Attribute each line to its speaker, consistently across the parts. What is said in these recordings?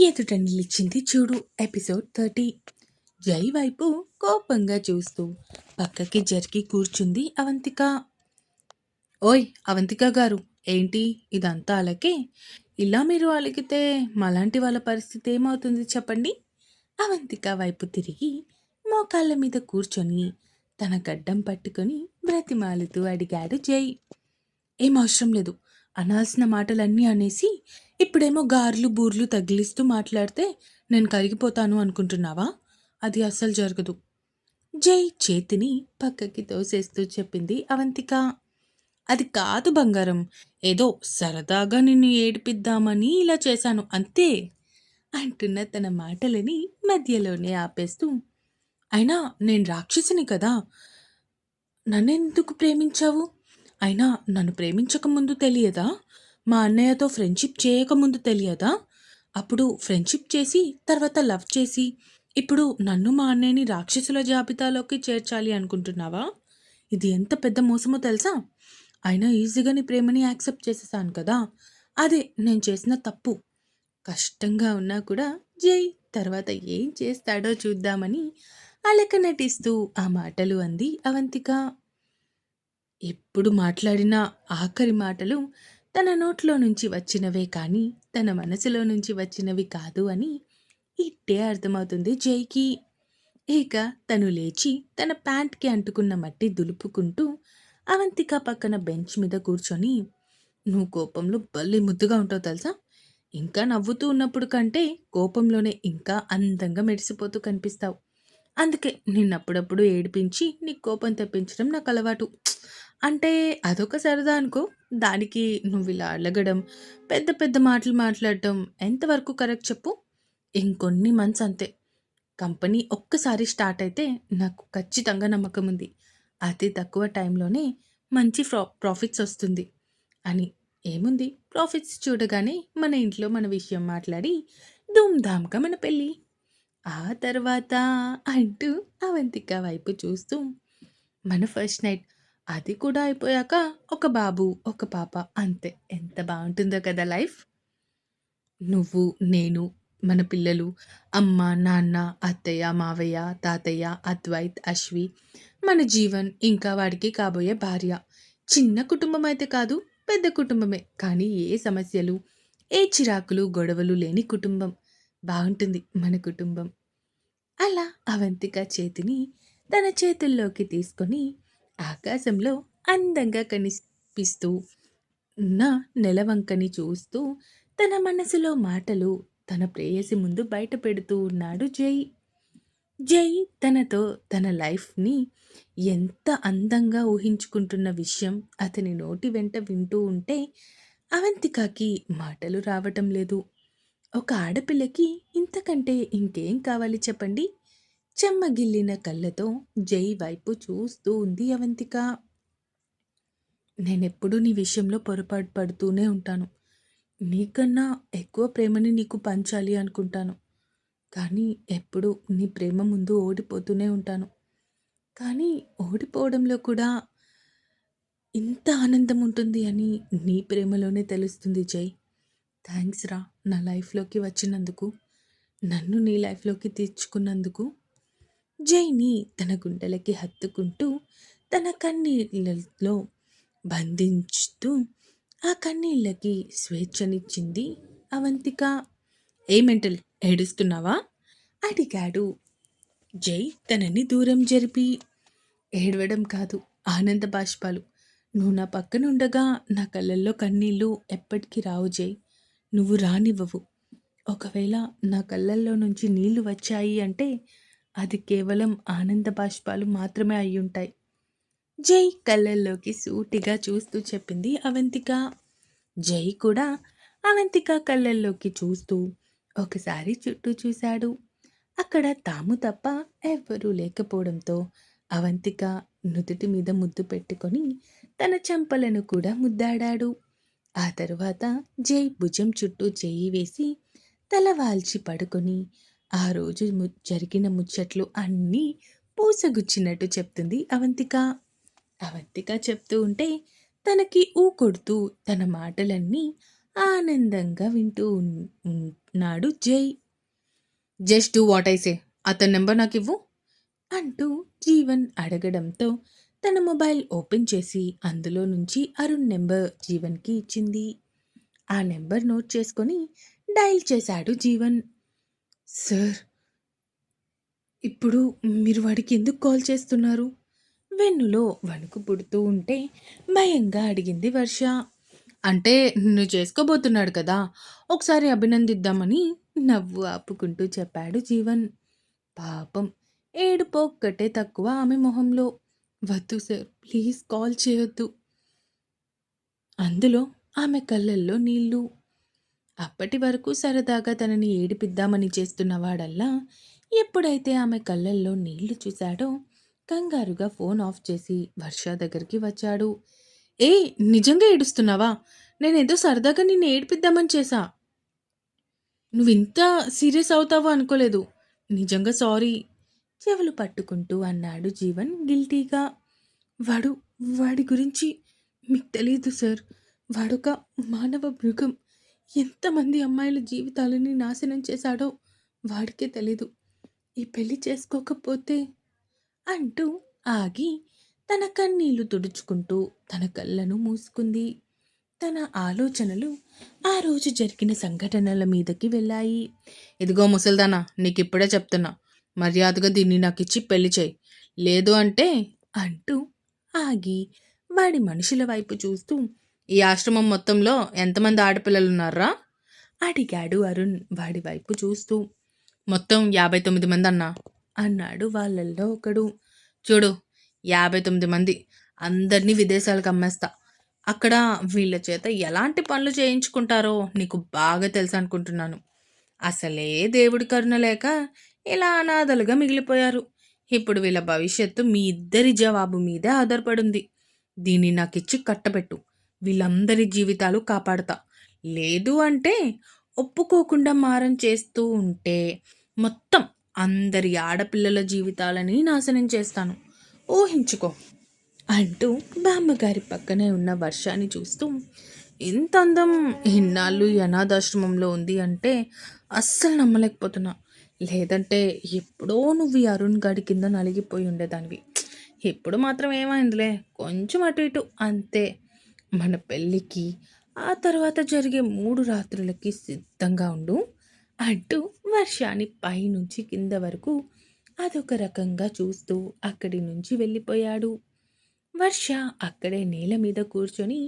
Speaker 1: ఎదుట నిలిచింది చూడు ఎపిసోడ్ థర్టీ. జై వైపు కోపంగా చూస్తూ పక్కకి జరిగి కూర్చుంది అవంతిక. ఓయ్ అవంతిక గారు ఏంటి ఇదంతా అలకే? ఇలా మీరు అలిగితే మలాంటి వాళ్ళ పరిస్థితి ఏమవుతుంది చెప్పండి? అవంతిక వైపు తిరిగి మోకాళ్ళ మీద కూర్చొని తన గడ్డం పట్టుకొని బ్రతిమాలుతూ అడిగాడు జై. ఏం అవసరం లేదు అనాల్సిన మాటలన్నీ అనేసి ఇప్పుడేమో గార్లు బూర్లు తగిలిస్తూ మాట్లాడితే నేను కరిగిపోతాను అనుకుంటున్నావా? అది అస్సలు జరగదు. జై చేతిని పక్కకి తోసేస్తూ చెప్పింది అవంతిక. అది కాదు బంగారం. ఏదో సరదాగా నిన్ను ఏడిపిద్దామని ఇలా చేశాను అంతే. అంటున్న తన మాటలని మధ్యలోనే ఆపేస్తూ అయినా నేను రాక్షసిని కదా. నన్నెందుకు ప్రేమించావు? అయినా నన్ను ప్రేమించకముందు తెలియదా? మా అన్నయ్యతో ఫ్రెండ్షిప్ చేయకముందు తెలియదా? అప్పుడు ఫ్రెండ్షిప్ చేసి తర్వాత లవ్ చేసి. ఇప్పుడు నన్ను మా అన్నయ్యని రాక్షసుల జాబితాలోకి చేర్చాలి అనుకుంటున్నావా? ఇది ఎంత పెద్ద మోసమో తెలుసా? అయినా ఈజీగా నీ ప్రేమని యాక్సెప్ట్ చేసేసాను కదా. అదే నేను చేసిన తప్పు. కష్టంగా ఉన్నా కూడా జై తర్వాత ఏం చేస్తాడో చూద్దామని అలక నటిస్తూ ఆ మాటలు అంది అవంతిక. ఎప్పుడు మాట్లాడిన ఆఖరి మాటలు తన నోట్లో నుంచి వచ్చినవే కానీ తన మనసులో నుంచి వచ్చినవి కాదు అని ఇట్టే అర్థమవుతుంది జైకి. ఇక తను లేచి తన ప్యాంట్కి అంటుకున్న మట్టి దులుపుకుంటూ అవంతిక పక్కన బెంచ్ మీద కూర్చొని నువ్వు కోపంలో భలే ముద్దుగా ఉంటావు తెలుసా? ఇంకా నవ్వుతూ ఉన్నప్పుడు కంటే కోపంలోనే ఇంకా అందంగా మెరిసిపోతూ కనిపిస్తావు. అందుకే నిన్నప్పుడప్పుడు ఏడిపించి నీ కోపం తెప్పించడం నాకు అలవాటు. అంటే అదొక సరదా అనుకో. దానికి నువ్వు ఇలా అలగడం పెద్ద పెద్ద మాటలు మాట్లాడటం ఎంతవరకు కరెక్ట్ చెప్పు? ఇంకొన్ని మంత్స్ అంతే. కంపెనీ ఒక్కసారి స్టార్ట్ అయితే నాకు ఖచ్చితంగా నమ్మకం ఉంది. అతి తక్కువ టైంలోనే మంచి ప్రా ప్రాఫిట్స్ వస్తుంది. అని ఏముంది? ప్రాఫిట్స్ చూడగానే మన ఇంట్లో మన విషయం మాట్లాడి ధూమ్ధామ్గా మన పెళ్ళి. ఆ తర్వాత అంటూ అవంతిక వైపు చూస్తూ మన ఫస్ట్ నైట్ అది కూడా అయిపోయాక ఒక బాబు ఒక పాప అంతే. ఎంత బాగుంటుందో కదా లైఫ్. నువ్వు నేను మన పిల్లలు అమ్మ నాన్న అత్తయ్య మావయ్య తాతయ్య అద్వైత్ అశ్వి మన జీవన్ ఇంకా వాడికి కాబోయే భార్య. చిన్న కుటుంబం అయితే కాదు పెద్ద కుటుంబమే. కానీ ఏ సమస్యలు ఏ చిరాకులు గొడవలు లేని కుటుంబం. బాగుంటుంది మన కుటుంబం. అలా అవంతిక చేతిని తన చేతుల్లోకి తీసుకొని ఆకాశంలో అందంగా కనిపిస్తూ ఉన్న నెలవంకని చూస్తూ తన మనసులో మాటలు తన ప్రేయసి ముందు బయట పెడుతూ ఉన్నాడు జై. జై తనతో తన లైఫ్ని ఎంత అందంగా ఊహించుకుంటున్న విషయం అతని నోటి వెంట వింటూ ఉంటే అవంతికకి మాటలు రావటం లేదు. ఒక ఆడపిల్లకి ఇంతకంటే ఇంకేం కావాలి చెప్పండి? చెమ్మగిల్లిన కళ్ళతో జై వైపు చూస్తూ ఉంది అవంతిక. నేనెప్పుడూ నీ విషయంలో పొరపాటు పడుతూనే ఉంటాను. నీకన్నా ఎక్కువ ప్రేమని నీకు పంచాలి అనుకుంటాను. కానీ ఎప్పుడు నీ ప్రేమ ముందు ఓడిపోతూనే ఉంటాను. కానీ ఓడిపోవడంలో కూడా ఇంత ఆనందం ఉంటుంది అని నీ ప్రేమలోనే తెలుస్తుంది జై. థ్యాంక్స్ రా నా లైఫ్లోకి వచ్చినందుకు. నన్ను నీ లైఫ్లోకి తీర్చుకున్నందుకు. జైని తన గుండెలకి హత్తుకుంటూ తన కన్నీళ్ళలో బంధించుతూ ఆ కన్నీళ్ళకి స్వేచ్ఛనిచ్చింది అవంతిక. ఏ ఏడుస్తున్నావా? అడిగాడు. జై తనని దూరం జరిపి ఏడవడం కాదు ఆనంద బాష్పాలు. నువ్వు నా పక్కన ఉండగా నా కళ్ళల్లో కన్నీళ్ళు ఎప్పటికీ రావు జై. నువ్వు రానివ్వవు. ఒకవేళ నా కళ్ళల్లో నుంచి నీళ్ళు వచ్చాయి అంటే అది కేవలం ఆనంద బాష్పాలు మాత్రమే అయ్యుంటాయి. జై కళ్ళల్లోకి సూటిగా చూస్తూ చెప్పింది అవంతిక. జై కూడా అవంతిక కళ్ళల్లోకి చూస్తూ ఒకసారి చుట్టూ చూశాడు. అక్కడ తాము తప్ప ఎవ్వరూ లేకపోవడంతో అవంతిక నుదుటి మీద ముద్దు పెట్టుకొని తన చెంపలను కూడా ముద్దాడాడు. ఆ తరువాత జై భుజం చుట్టూ చేయి వేసి తల వాల్చి పడుకొని ఆ రోజు జరిగిన ముచ్చట్లు అన్నీ పూసగుచ్చినట్టు చెప్తుంది అవంతిక. అవంతిక చెప్తూ ఉంటే తనకి ఊ కొడుతూ తన మాటలన్నీ ఆనందంగా వింటూ ఉన్నాడు జై. జస్ట్ డూ వాట్ ఐసే అతని నెంబర్ నాకు ఇవ్వు అంటూ జీవన్ అడగడంతో తన మొబైల్ ఓపెన్ చేసి అందులో నుంచి అరుణ్ నెంబర్ జీవన్కి ఇచ్చింది. ఆ నెంబర్ నోట్ చేసుకొని డయల్ చేశాడు జీవన్. సార్ ఇప్పుడు మీరు వాడికి ఎందుకు కాల్ చేస్తున్నారు? వెన్నులో వణుకు పుడుతూ ఉంటే భయంగా అడిగింది వర్ష. అంటే నువ్వు చేసుకోబోతున్నాడు కదా ఒకసారి అభినందిద్దామని నవ్వు ఆపుకుంటూ చెప్పాడు జీవన్. పాపం ఏడుపు ఒక్కటే తక్కువ ఆమె మొహంలో. వద్దు సార్ ప్లీజ్ కాల్ చేయొద్దు. అందులో ఆమె కళ్ళల్లో నీళ్ళు అప్పటి వరకు సరదాగా తనని ఏడిపిద్దామని చేస్తున్నవాడల్లా ఎప్పుడైతే ఆమె కళ్ళల్లో నీళ్ళు చూశాడో కంగారుగా ఫోన్ ఆఫ్ చేసి వర్ష దగ్గరికి వచ్చాడు. ఏ నిజంగా ఏడుస్తున్నావా? నేనేదో సరదాగా నిన్ను ఏడిపిద్దామని చేశా. నువ్వు ఇంత సీరియస్ అవుతావో అనుకోలేదు. నిజంగా సారీ. చెవులు పట్టుకుంటూ అన్నాడు జీవన్ గిల్టీగా. వాడు వాడి గురించి మీకు తెలియదు సార్. వాడొక మానవ మృగం. ఎంతమంది అమ్మాయిల జీవితాలని నాశనం చేశాడో వాడికే తెలీదు. ఈ పెళ్ళి చేసుకోకపోతే అంటూ ఆగి తన కన్నీళ్ళు తుడుచుకుంటూ తన కళ్ళను మూసుకుంది. తన ఆలోచనలు ఆ రోజు జరిగిన సంఘటనల మీదకి వెళ్ళాయి. ఇదిగో ముసల్దానా నీకు ఇప్పుడే చెప్తున్నా మర్యాదగా దీన్ని నాకు ఇచ్చి పెళ్ళి చేయి. లేదు అంటే అంటూ ఆగి వాడి మనుషుల వైపు చూస్తూ ఈ ఆశ్రమం మొత్తంలో ఎంతమంది ఆడపిల్లలు ఉన్నారా అడిగాడు అరుణ్ వాడి వైపు చూస్తూ. మొత్తం యాభై తొమ్మిది మంది అన్నా? అన్నాడు వాళ్ళల్లో ఒకడు. చూడు యాభై తొమ్మిది మంది అందరినీ విదేశాలకు అమ్మేస్తా. అక్కడ వీళ్ళ చేత ఎలాంటి పనులు చేయించుకుంటారో నీకు బాగా తెలుసు అనుకుంటున్నాను. అసలే దేవుడి కరుణ లేక ఇలా అనాథలుగా మిగిలిపోయారు. ఇప్పుడు వీళ్ళ భవిష్యత్తు మీ ఇద్దరి జవాబు మీదే ఆధారపడింది. దీన్ని నాకిచ్చి కట్టబెట్టు. వీళ్ళందరి జీవితాలు కాపాడతా. లేదు అంటే ఒప్పుకోకుండా మారం చేస్తూ ఉంటే మొత్తం అందరి ఆడపిల్లల జీవితాలని నాశనం చేస్తాను. ఊహించుకో. అంటూ బామ్మగారి పక్కనే ఉన్న వర్షాన్ని చూస్తూ ఇంత అందం ఇన్నాళ్ళు ఈ అనాథాశ్రమంలో ఉంది అంటే అస్సలు నమ్మలేకపోతున్నా. లేదంటే ఎప్పుడో నువ్వు ఈ అరుణ్ గాడి కింద నలిగిపోయి ఉండేదానివి. ఇప్పుడు మాత్రం ఏమైందిలే? కొంచెం అటు ఇటు. అంతే. మన పెళ్ళికి ఆ తర్వాత జరిగే మూడు రాత్రులకి సిద్ధంగా ఉండు. అంటూ వర్షాన్ని పైనుంచి కింద వరకు అదొక రకంగా చూస్తూ అక్కడి నుంచి వెళ్ళిపోయాడు. వర్ష అక్కడే నేల మీద కూర్చొని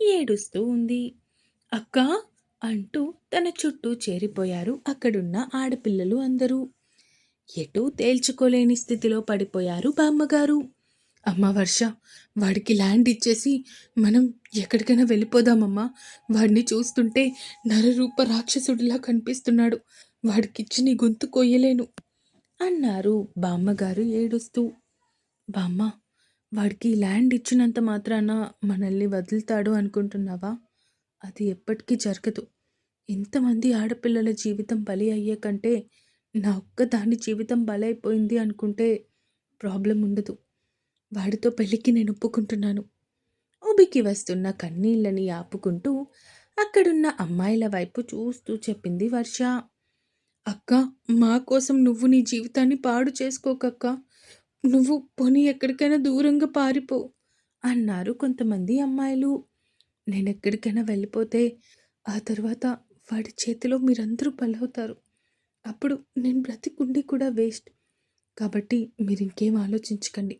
Speaker 1: ఏడుస్తూ ఉంది. అక్క! అంటూ తన చుట్టూ చేరిపోయారు అక్కడున్న ఆడపిల్లలు అందరూ. ఎటూ తేల్చుకోలేని స్థితిలో పడిపోయారు బామ్మగారు. అమ్మ వర్ష వాడికి ల్యాండ్ ఇచ్చేసి మనం ఎక్కడికైనా వెళ్ళిపోదామమ్మా. వాడిని చూస్తుంటే నరరూప రాక్షసుడిలా కనిపిస్తున్నాడు. వాడికిచ్చి నీ గొంతు కొయ్యలేను. అన్నారు బామ్మగారు ఏడుస్తూ. బామ్మ వాడికి ల్యాండ్ ఇచ్చినంత మాత్రాన మనల్ని వదులుతాడు అనుకుంటున్నావా? అది ఎప్పటికీ జరగదు. ఇంతమంది ఆడపిల్లల జీవితం బలి అయ్యే కంటే నా ఒక్కదాని జీవితం బలైపోయింది అనుకుంటే ప్రాబ్లం ఉండదు. వాడితో పెళ్ళికి నేను ఒప్పుకుంటున్నాను ఉబికి వస్తున్న కన్నీళ్ళని ఆపుకుంటూ అక్కడున్న అమ్మాయిల వైపు చూస్తూ చెప్పింది వర్ష. అక్క మా కోసం నువ్వు నీ జీవితాన్ని పాడు చేసుకోకక్క. నువ్వు పోనీ ఎక్కడికైనా దూరంగా పారిపో అన్నారు కొంతమంది అమ్మాయిలు. నేను ఎక్కడికైనా వెళ్ళిపోతే ఆ తర్వాత వాడి చేతిలో మీరందరూ పలవుతారు అప్పుడు నేను బ్రతికుండి కూడా వేస్ట్. కాబట్టి మీరు ఇంకేం ఆలోచించకండి.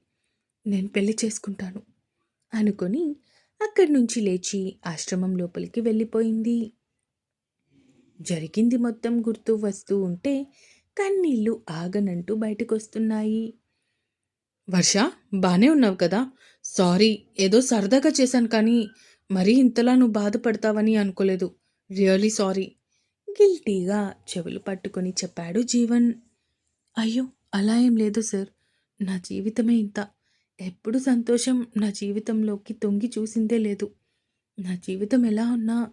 Speaker 1: నేను పెళ్ళి చేసుకుంటాను అనుకొని అక్కడి నుంచి లేచి ఆశ్రమం లోపలికి వెళ్ళిపోయింది. జరిగింది మొత్తం గుర్తు వస్తూ ఉంటే కన్నీళ్ళు ఆగనంటూ బయటకు వస్తున్నాయి వర్ష బాగానే ఉన్నావు కదా? సారీ ఏదో సరదాగా చేశాను కానీ మరీ ఇంతలా నువ్వు బాధపడతావని అనుకోలేదు. Really sorry. గిల్టీగా చెవులు పట్టుకొని చెప్పాడు జీవన్. అయ్యో అలా ఏం లేదు సార్. నా జీవితమే ఇంత. ఎప్పుడు సంతోషం నా జీవితంలోకి తొంగి చూసిందే లేదు. నా జీవితం ఎలా ఉన్నా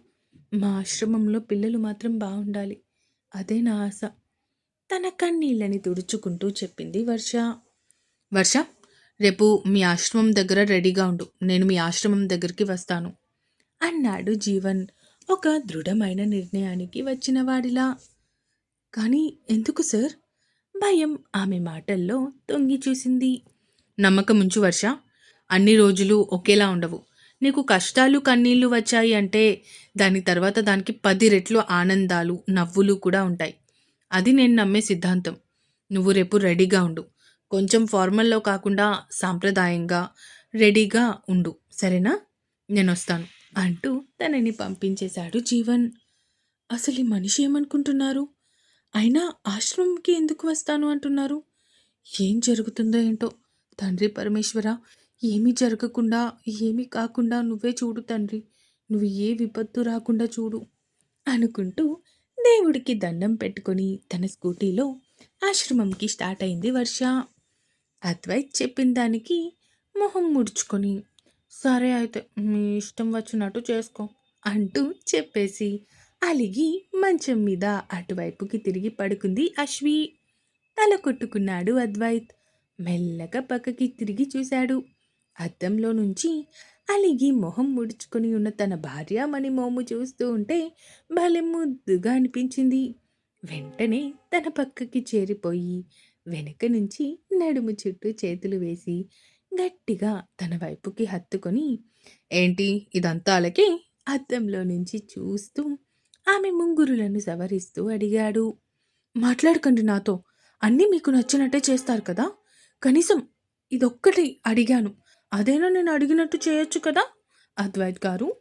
Speaker 1: మా ఆశ్రమంలో పిల్లలు మాత్రం బాగుండాలి అదే నా ఆశ. తన కన్నీళ్ళని తుడుచుకుంటూ చెప్పింది వర్ష. వర్ష రేపు మీ ఆశ్రమం దగ్గర రెడీగా ఉండు. నేను మీ ఆశ్రమం దగ్గరికి వస్తాను. అన్నాడు జీవన్. ఒక దృఢమైన నిర్ణయానికి వచ్చిన వాడిలా. కానీ ఎందుకు సార్? భయం ఆమె మాటల్లో తొంగి చూసింది. నమ్మకం ఉంచు వర్ష. అన్ని రోజులు ఒకేలా ఉండవు. నీకు కష్టాలు కన్నీళ్ళు వచ్చాయి అంటే దాని తర్వాత దానికి పది రెట్లు ఆనందాలు నవ్వులు కూడా ఉంటాయి. అది నేను నమ్మే సిద్ధాంతం. నువ్వు రేపు రెడీగా ఉండు. కొంచెం ఫార్మల్లో కాకుండా సాంప్రదాయంగా రెడీగా ఉండు. సరేనా? నేను వస్తాను అంటూ తనని పంపించేశాడు జీవన్. అసలు ఈ మనిషి ఏమనుకుంటున్నారు? అయినా ఆశ్రమంకి ఎందుకు వస్తాను అంటున్నారు? ఏం జరుగుతుందో ఏంటో. తండ్రి పరమేశ్వర ఏమీ జరగకుండా ఏమీ కాకుండా నువ్వే చూడు తండ్రి. నువ్వు ఏ విపత్తు రాకుండా చూడు అనుకుంటూ దేవుడికి దండం పెట్టుకొని తన స్కూటీలో ఆశ్రమంకి స్టార్ట్ అయింది వర్ష. అద్వైత్ చెప్పిన దానికి మొహం ముడుచుకొని సరే అయితే మీ ఇష్టం వచ్చినట్టు చేసుకో అంటూ చెప్పేసి అలిగి మంచం మీద అటువైపుకి తిరిగి పడుకుంది అశ్వి. తల కొట్టుకున్నాడు అద్వైత్. మెల్లగా పక్కకి తిరిగి చూశాడు. అద్దంలో నుంచి అలిగి మొహం ముడుచుకొని ఉన్న తన భార్య మణి మోము చూస్తూ ఉంటే భలే ముద్దుగా అనిపించింది. వెంటనే తన పక్కకి చేరిపోయి వెనక నుంచి నడుము చుట్టూ చేతులు వేసి గట్టిగా తన వైపుకి హత్తుకొని ఏంటి ఇదంతా అలకి? అద్దంలో నుంచి చూస్తూ ఆమె ముంగురులను సవరిస్తూ అడిగాడు. మాట్లాడకండి నాతో. అన్నీ మీకు నచ్చినట్టే చేస్తారు కదా? కనీసం ఇదొక్కటి అడిగాను. అదేనా నేను అడిగినట్టు చేయొచ్చు కదా? అద్వైత్ గారు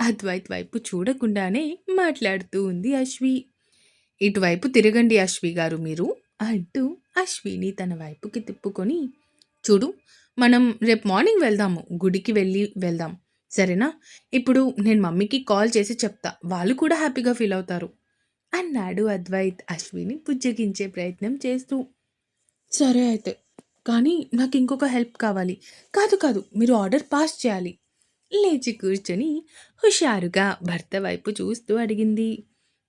Speaker 1: అద్వైత్ వైపు చూడకుండానే మాట్లాడుతూ ఉంది అశ్వి. ఇటువైపు తిరగండి అశ్వి గారు మీరు అంటూ అశ్విని తన వైపుకి తిప్పుకొని చూడు మనం రేపు మార్నింగ్ వెళ్దాము గుడికి వెళ్ళి వెళ్దాం. సరేనా? ఇప్పుడు నేను మమ్మీకి కాల్ చేసి చెప్తా వాళ్ళు కూడా హ్యాపీగా ఫీల్ అవుతారు అన్నాడు అద్వైత్ అశ్విని పుజ్జగించే ప్రయత్నం చేస్తూ. సరే అయితే కానీ నాకు ఇంకొక హెల్ప్ కావాలి. కాదు కాదు మీరు ఆర్డర్ పాస్ చేయాలి. లేచి కూర్చొని హుషారుగా భర్త వైపు చూస్తూ అడిగింది.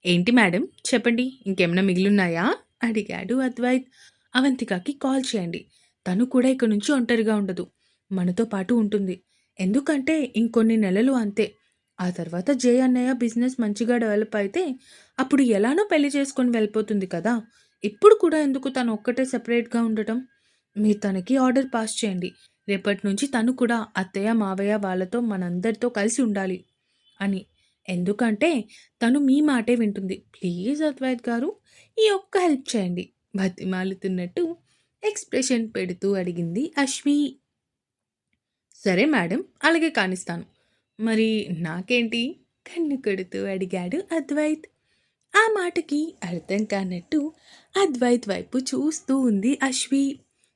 Speaker 1: ఏంటి మేడం? చెప్పండి ఇంకేమైనా మిగిలిన్నాయా? అడిగాడు అద్వైత్. అవంతికకి కాల్ చేయండి. తను కూడా ఇక్కడి నుంచి ఒంటరిగా ఉండదు. మనతో పాటు ఉంటుంది. ఎందుకంటే ఇంకొన్ని నెలలు అంతే. ఆ తర్వాత జే అన్నయ్య బిజినెస్ మంచిగా డెవలప్ అయితే అప్పుడు ఎలానో పెళ్ళి చేసుకొని వెళ్ళిపోతుంది కదా. ఇప్పుడు కూడా ఎందుకు తను ఒక్కటే సెపరేట్గా ఉండటం? మీరు తనకి ఆర్డర్ పాస్ చేయండి. రేపటి నుంచి తను కూడా అత్తయ్య మావయ్య వాళ్ళతో మనందరితో కలిసి ఉండాలి అని. ఎందుకంటే తను మీ మాటే వింటుంది. ప్లీజ్ అద్వైత్ గారు ఈ ఒక్క హెల్ప్ చేయండి. బతిమాలుతున్నట్టు ఎక్స్ప్రెషన్ పెడుతూ అడిగింది అశ్వి. సరే మేడం అలాగే కానిస్తాను. మరి నాకేంటి? కన్ను కొడుతూ అడిగాడు అద్వైత్. ఆ మాటకి అర్థం కానట్టు అద్వైత్ వైపు చూస్తూ ఉంది అశ్వి.